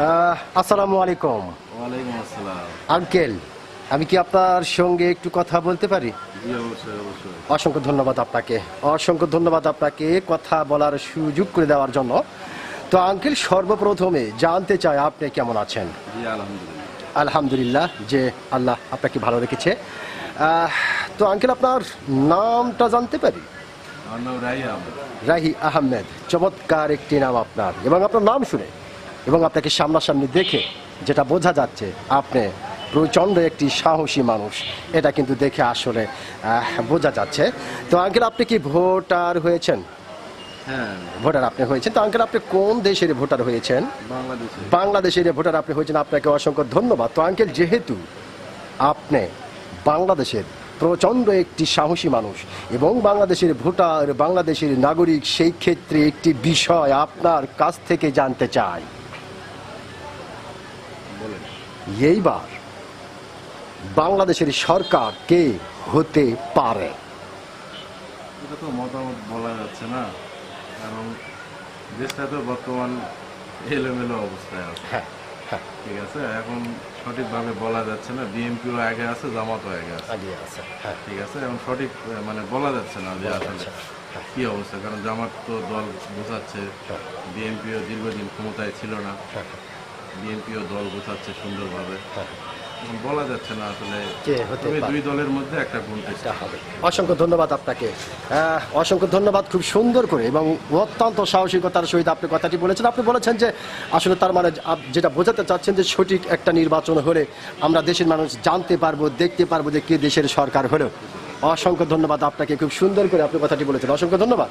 আসসালামু আলাইকুম। ওয়ালাইকুম আসসালাম। আঙ্কেল আমি কি আপনার সঙ্গে একটু কথা বলতে পারি? অসংখ্য ধন্যবাদ আপনাকে। অসংখ্য ধন্যবাদ আপনাকে কথা বলার সুযোগ করে দেওয়ার জন্য। তো আঙ্কেল সর্বপ্রথমে জানতে চাই আপনি কেমন আছেন? আলহামদুলিল্লাহ। যে আল্লাহ আপনাকে ভালো রেখেছে। তো আঙ্কেল আপনার নামটা জানতে পারি? রাহি আহমেদ চমৎকার একটি নাম আপনার। এবং আপনার নাম শুনে এবং আপনাকে সামনাসামনি দেখে যেটা বোঝা যাচ্ছে আপনি প্রচণ্ড একটি সাহসী মানুষ। এটা কিন্তু দেখে আসলে বোঝা যাচ্ছে। তো আঙ্কেল আপনি কি ভোটার হয়েছেন? হ্যাঁ। ভোটার আপনি হয়েছেন। তো আঙ্কেল আপনি কোন দেশের ভোটার হয়েছেন? বাংলাদেশের। ভোটার আপনি হয়েছেন। আপনাকে অসংখ্য ধন্যবাদ। তো আঙ্কেল যেহেতু আপনি বাংলাদেশের প্রচণ্ড একটি সাহসী মানুষ এবং বাংলাদেশের ভোটার বাংলাদেশের নাগরিক সেই ক্ষেত্রে একটি বিষয় আপনার কাছ থেকে জানতে চাই। বলেন এইবার বাংলাদেশের সরকার কে হতে পারে? এটা তো মতামত বলা যাচ্ছে না কারণ দেশটা তো বর্তমান এলোমেলো অবস্থায় আছে। হ্যাঁ হ্যাঁ। ঠিক আছে এখন সঠিকভাবে বলা যাচ্ছে না বিএনপিও আগে আছে জামাতও আগে আছে। আগে আছে হ্যাঁ। ঠিক আছে এখন সঠিক মানে বলা যাচ্ছে না যে আসলে। কি অবস্থা কারণ জামাত তো দল বোঝাচ্ছে। বিএনপিও দীর্ঘদিন ক্ষমতায় ছিল না। বিএনপিও দল বোঝাচ্ছে সুন্দরভাবে। হ্যাঁ। বলা যাচ্ছে না আসলে? দুই দলের মধ্যে একটা এটা হবে। অসংখ্য ধন্যবাদ আপনাকে। অসংখ্য ধন্যবাদ খুব সুন্দর করে এবং অত্যন্ত সাহসিকতার সহিত আপনি কথাটি বলেছেন। আপনি বলেছেন যে আসলে তার মানে যেটা বোঝাতে চাচ্ছেন যে সঠিক একটা নির্বাচন হলে আমরা দেশের মানুষ জানতে পারব দেখতে পারব যে কে দেশের সরকার হলো। অসংখ্য ধন্যবাদ আপনাকে। খুব সুন্দর করে আপনি কথাটি বলেছেন। অসংখ্য ধন্যবাদ।